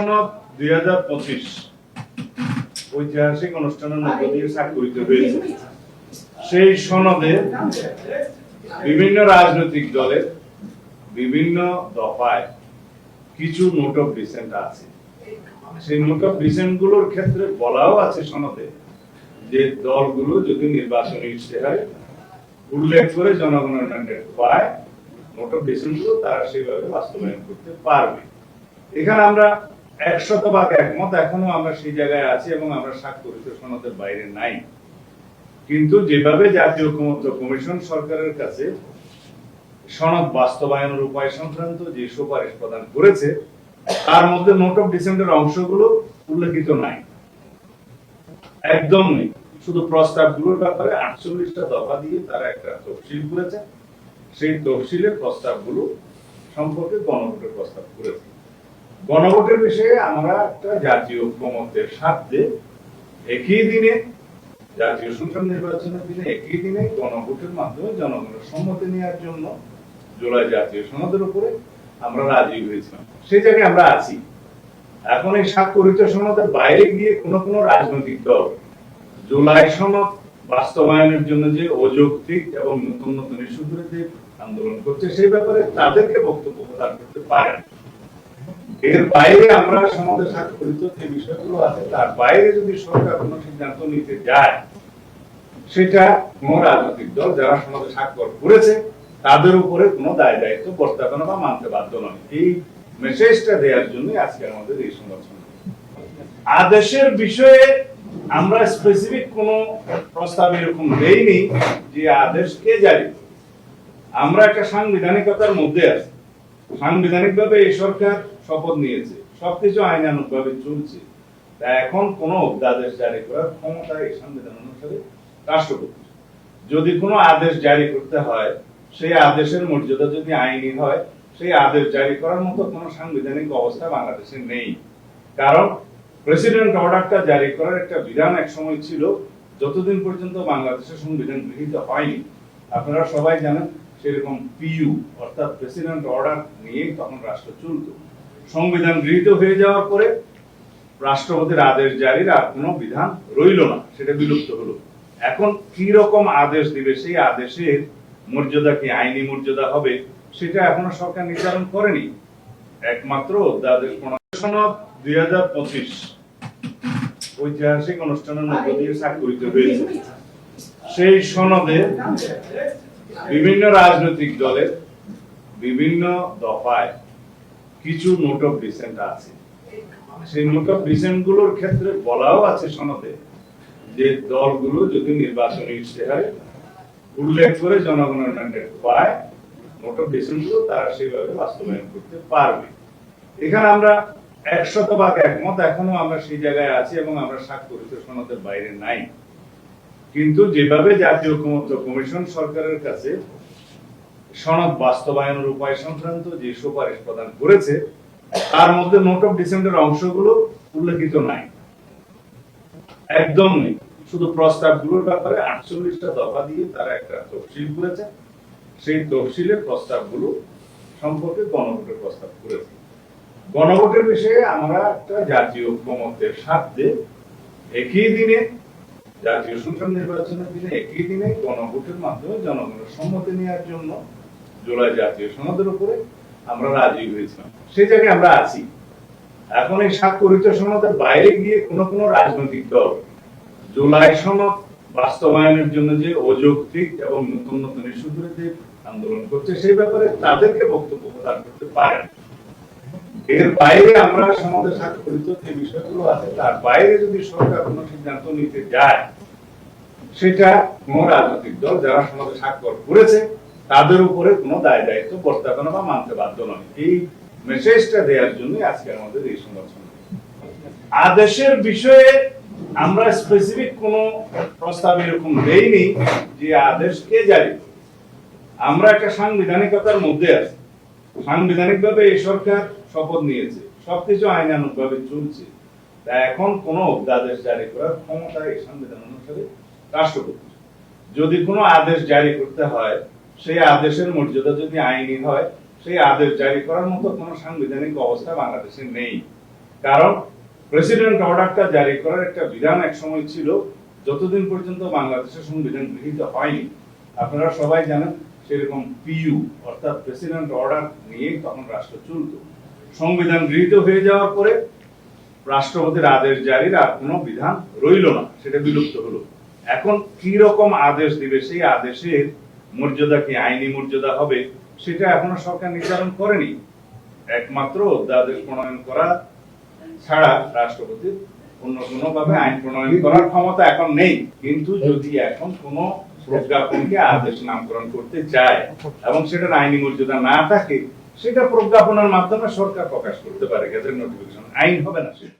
সনদ দুই হাজার পঁচিশ। ঐতিহাসিক অনুষ্ঠানের মধ্য দিয়ে স্বাক্ষরিত হয়েছে। সেই সনদে বিভিন্ন রাজনৈতিক দলের বিভিন্ন দফায় কিছু নোট অফ ডিসেন্ট আছে। সেই নোট অফ ডিসেন্টগুলোর ক্ষেত্রে বলাও আছে সনদে যে দলগুলো যদি নির্বাচনী ইশতেহারে উল্লেখ করে জনগণের ম্যান্ডেট পায় নোট অফ ডিসেন্টগুলো তারা সেইভাবে বাস্তবায়ন করতে পারবে। এখানে আমরা একমত, এখনও আমরা সেই জায়গায় আছি এবং আমরা সনদের বাইরে নাই। কিন্তু যেভাবে জাতীয় কমিশন সরকারের কাছে সনদ বাস্তবায়নের উপায় সংক্রান্ত যে সুপারিশ প্রদান করেছে, তার মধ্যে নোট অফ অংশগুলো উল্লেখিত নাই। একদম নেই। শুধু প্রস্তাবগুলোর ব্যাপারে আটচল্লিশটা দফা দিয়ে তারা একটা তফসিল করেছে। সেই তফসিলের প্রস্তাবগুলো সম্পর্কে গণভোটের প্রস্তাব করেছে। গণভোটের বিষয়ে আমরা একটা জাতীয় ঐক্যমত্যের স্বার্থে একই দিনে, জাতীয় সংসদ নির্বাচনের দিনে একই দিনে গণভোটের মাধ্যমে জনগণের সম্মতি নেওয়ার জন্য জুলাই জাতীয় সনদের উপরে আমরা রাজি হয়েছিলাম। সেই জায়গায় আমরা আছি। এখন এই স্বাক্ষরিত সনদের বাইরে গিয়ে কোন কোন রাজনৈতিক দল জুলাই সনদ বাস্তবায়নের জন্য যে অযৌক্তিক এবং নতুন নতুন ইস্যু ধরে যে আন্দোলন করছে, সেই ব্যাপারে তাদেরকে বক্তব্য প্রদান করতে পারেন এর বাইরে আমরা সমাজে স্বাক্ষরিত যে বিষয়গুলো আছে, তার বাইরে যদি সরকার কোনো সিদ্ধান্ত নিতে যায়, সেটা কোন রাজনৈতিক দল যারা সমাজে স্বাক্ষর করেছে, তাদের উপরে কোনো দায় দায়িত্ব বর্তাবে না বা মানতে বাধ্য নয়। এই মেসেজটা দেওয়ার আজকে আমাদের এই সম্মেলন। আদেশের বিষয়ে আমরা স্পেসিফিক কোন প্রস্তাব এরকম দেইনি যে আদেশ কে জারি আমরা একটা সাংবিধানিকতার মধ্যে আছি। সাংবিধানিক ভাবে এই সরকার শপথ নিয়েছে। সবকিছু আইনানুগ ভাবে চলছে। তা এখন কোন অধ্যাদেশ জারি করার ক্ষমতা এই সংবিধান অনুসারে রাষ্ট্রপতি যদি কোনো আদেশ জারি করতে হয়, সেই আদেশের মর্যাদা যদি আইনি হয়, সেই আদেশ জারি করার মতো কোনো সাংবিধানিক অবস্থা বাংলাদেশে নেই। কারণ প্রেসিডেন্ট অর্ডারটা জারি করার একটা বিধান এক সময় ছিল, যতদিন পর্যন্ত বাংলাদেশের সংবিধান গৃহীত হয়নি। আপনারা সবাই জানেন, সেরকম পিইউ অর্থাৎ প্রেসিডেন্ট অর্ডার নিয়েই তখন রাষ্ট্র চলত। সংবিধান গৃহীত হয়ে যাওয়ার পরে রাষ্ট্রপতির আদেশ জারির আর কোনো বিধান রইল না, সেটা বিলুপ্ত হলো। এখন কি রকম আদেশ দিবে, সেই আদেশের মর্যাদা কি, আইনি মর্যাদা হবে, সেটা এখনও সরকার নির্ধারণ করেনি। একমাত্র অধ্যাদেশ সনদ দুই হাজার পঁচিশ। ঐতিহাসিক অনুষ্ঠানের মধ্য দিয়ে স্বাক্ষরিত হয়েছে। সেই সনদে বিভিন্ন রাজনৈতিক দলের বিভিন্ন দফায় কিছু নোট অফ ডিসেন্ট আছে। সেই নোট অফ ডিসেন্টগুলোর ক্ষেত্রে বলাও আছে সনদে যে দলগুলো যদি নির্বাচনী ইশতেহারে উল্লেখ করে জনগণের ম্যান্ডেট পায় নোট অফ ডিসেন্টগুলো তারা সেইভাবে বাস্তবায়ন করতে পারবে। এখানে আমরা একশত ভাগ একমত, এখনও আমরা সেই জায়গায় আছি এবং আমরা স্বাক্ষরিত সনদের বাইরে নাই। কিন্তু যেভাবে জাতীয় ঐকমত্য কমিশন সরকারের কাছে সনদ বাস্তবায়নের উপায় সংক্রান্ত যে সুপারিশ প্রদান করেছে, তার মধ্যে নোট অফ ডিসেন্টের অংশগুলো উল্লেখিত নাই। একদম নেই। শুধু প্রস্তাবগুলোর ব্যাপারে আটচল্লিশটা দফা দিয়ে তারা একটা তফসিল করেছে। সেই তফসিলের প্রস্তাবগুলো সম্পর্কে গণভোটের প্রস্তাব করেছে। গণভোটের বিষয়ে আমরা একটা জাতীয় ঐক্যমত্যের স্বার্থে একই দিনে, জাতীয় সংসদ নির্বাচনের দিনে একই দিনে গণভোটের মাধ্যমে জনগণের সম্মতি নেওয়ার জন্য জুলাই জাতীয় সনদের উপরে আমরা রাজি হয়েছিলাম। সেই জায়গায় আমরা আছি। এখন এই স্বাক্ষরিত সনদের বাইরে গিয়ে কোন কোন রাজনৈতিক দল জুলাই সনদ বাস্তবায়নের জন্য যে অযৌক্তিক এবং নতুন নতুন ইস্যু ধরে আন্দোলন করছে, সেই ব্যাপারে তাদেরকে বক্তব্য প্রদান করতে পারেন এর বাইরে আমরা সমাজে স্বাক্ষরিত যে বিষয়গুলো আছে, তার বাইরে যদি সরকার কোনো সিদ্ধান্ত নিতে যায়, সেটা কোন রাজনৈতিক দল যারা সমাজে স্বাক্ষর করেছে তাদের উপরে কোনো দায় দায়িত্ব বর্তাবে না বা মানতে বাধ্য নয়। এই মেসেজটা দেওয়ার জন্য আজকে আমাদের এই সম্মেলন। আদেশের বিষয়ে আমরা স্পেসিফিক কোন প্রস্তাব এরকম দেইনি যে আদেশ কে জারি আমরা একটা সাংবিধানিকতার মধ্যে আছি। সাংবিধানিক ভাবে এই সরকার শপথ নিয়েছে। সবকিছু আইনানুগ ভাবে চলছে। তা এখন কোন অধ্যাদেশ জারি করার ক্ষমতা এই সংবিধান অনুসারে রাষ্ট্রপতি যদি কোনো আদেশ জারি করতে হয় সেই আদেশের মর্যাদা যদি আইনি হয়, সেই আদেশ জারি করার মতো কোনো সাংবিধানিক অবস্থা বাংলাদেশে নেই। কারণ প্রেসিডেন্ট অর্ডারটা জারি করার একটা বিধান এক সময় ছিল, যতদিন পর্যন্ত বাংলাদেশের সংবিধান গৃহীত হয়নি। আপনারা সবাই জানেন সেরকম পিইউ অর্থাৎ প্রেসিডেন্ট অর্ডার নিয়ে তখন রাষ্ট্র চলত। সংবিধান গৃহীত হয়ে যাওয়ার পরে রাষ্ট্রপতির আদেশ জারির আর কোনো বিধান রইল না, সেটা বিলুপ্ত হলো। এখন কি রকম আদেশ দিবে সেই আদেশের মর্যাদা কি আইনি মর্যাদা হবে, সেটা এখনও সরকার নির্ধারণ করেনি। একমাত্র অধ্যাদেশ প্রণয়ন করা ছাড়া রাষ্ট্রপতির অন্য কোনো ভাবে আইন প্রণয়ন করার ক্ষমতা এখন নেই। কিন্তু যদি এখন কোনো প্রজ্ঞাপনকে আদেশ নামকরণ করতে চায় এবং সেটার আইনি মর্যাদা না থাকে, সেটা প্রজ্ঞাপনের মাধ্যমে সরকার প্রকাশ করতে পারে গেজেট নোটিফিকেশন আইন হবে না সেটা।